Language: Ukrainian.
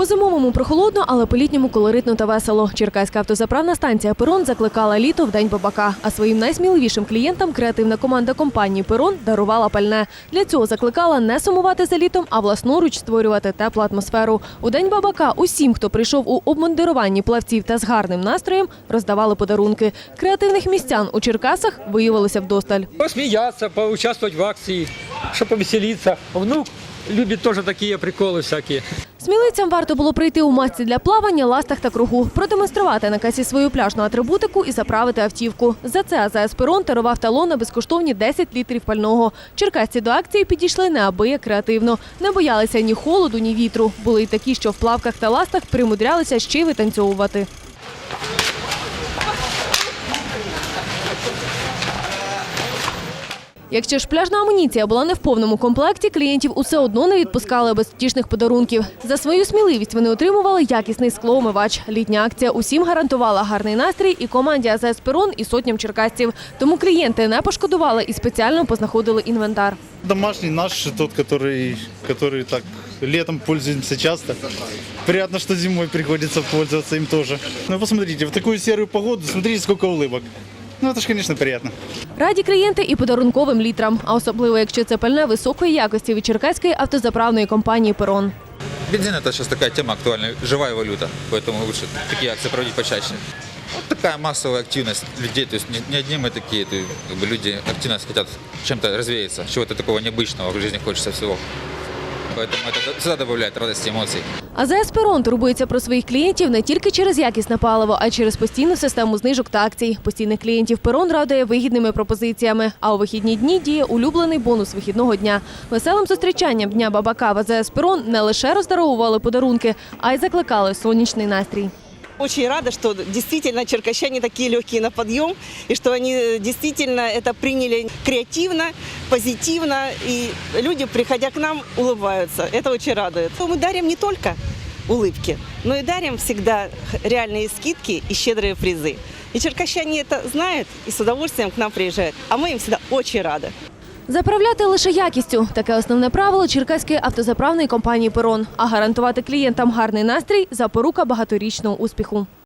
По зимовому прохолодно, але по літньому колоритно та весело. Черкаська автозаправна станція Перон закликала літо в день бабака. А своїм найсміливішим клієнтам креативна команда компанії Перон дарувала пальне. Для цього закликала не сумувати за літом, а власноруч створювати теплу атмосферу. У день бабака усім, хто прийшов у обмундируванні плавців та з гарним настроєм, роздавали подарунки. Креативних містян у Черкасах виявилося вдосталь. посмеяться, поучаствовать в акции, чтобы повеселиться. Внук любит тоже такие приколы всякие. Сміливцям варто було прийти у масці для плавання, ластах та кругу, продемонструвати на касі свою пляжну атрибутику і заправити автівку. За це АЗС «Перон» дарував талон на безкоштовні 10 літрів пального. Черкасці до акції підійшли неабияк креативно. Не боялися ні холоду, ні вітру. Були й такі, що в плавках та ластах примудрялися ще й витанцьовувати. Якщо ж пляжна амуніція була не в повному комплекті, клієнтів усе одно не відпускали без втішних подарунків. За свою сміливість вони отримували якісний склоомивач. Літня акція усім гарантувала гарний настрій і команді АЗС «Перон» і сотням черкасців. Тому клієнти не пошкодували і спеціально познаходили інвентар. Домашний наш, тот, который, который так летом пользуемся часто. Приятно, что зимой приходится пользоваться им тоже. Ну посмотрите, в такую серую погоду, смотрите, сколько улыбок. Ну это же, конечно, приятно. Раді клієнти і подарунковим літрам, а особливо якщо це пальне високої якості від черкаської автозаправної компанії «Перон». Бензин это сейчас такая тема актуальная, живая валюта, поэтому лучше такие акции проводить почаще. Вот такая массовая активность людей, то есть не, не одни мы такие, то есть, как бы люди активно хотят чем-то развеяться, чего-то такого необычного в жизни хочется всего. Поэтому это всегда добавляет радости, эмоций. АЗС «Перон» турбується про своїх клієнтів не тільки через якісне паливо, а й через постійну систему знижок та акцій. Постійних клієнтів «Перон» радує вигідними пропозиціями. А у вихідні дні діє улюблений бонус вихідного дня. Веселим зустрічанням Дня бабака в АЗС «Перон» не лише роздаровували подарунки, а й закликали сонячний настрій. Очень рада, что действительно черкащане такие легкие на подъем, и что они э, действительно это приняли креативно, позитивно, и люди, приходя к нам, улыбаются. Это очень радует. Мы дарим не только улыбки, но и дарим всегда реальные скидки и щедрые призы. И черкащане это знают и с удовольствием к нам приезжают, а мы им всегда очень рады. Заправляти лише якістю – таке основне правило черкаської автозаправної компанії «Перон». А гарантувати клієнтам гарний настрій – запорука багаторічного успіху.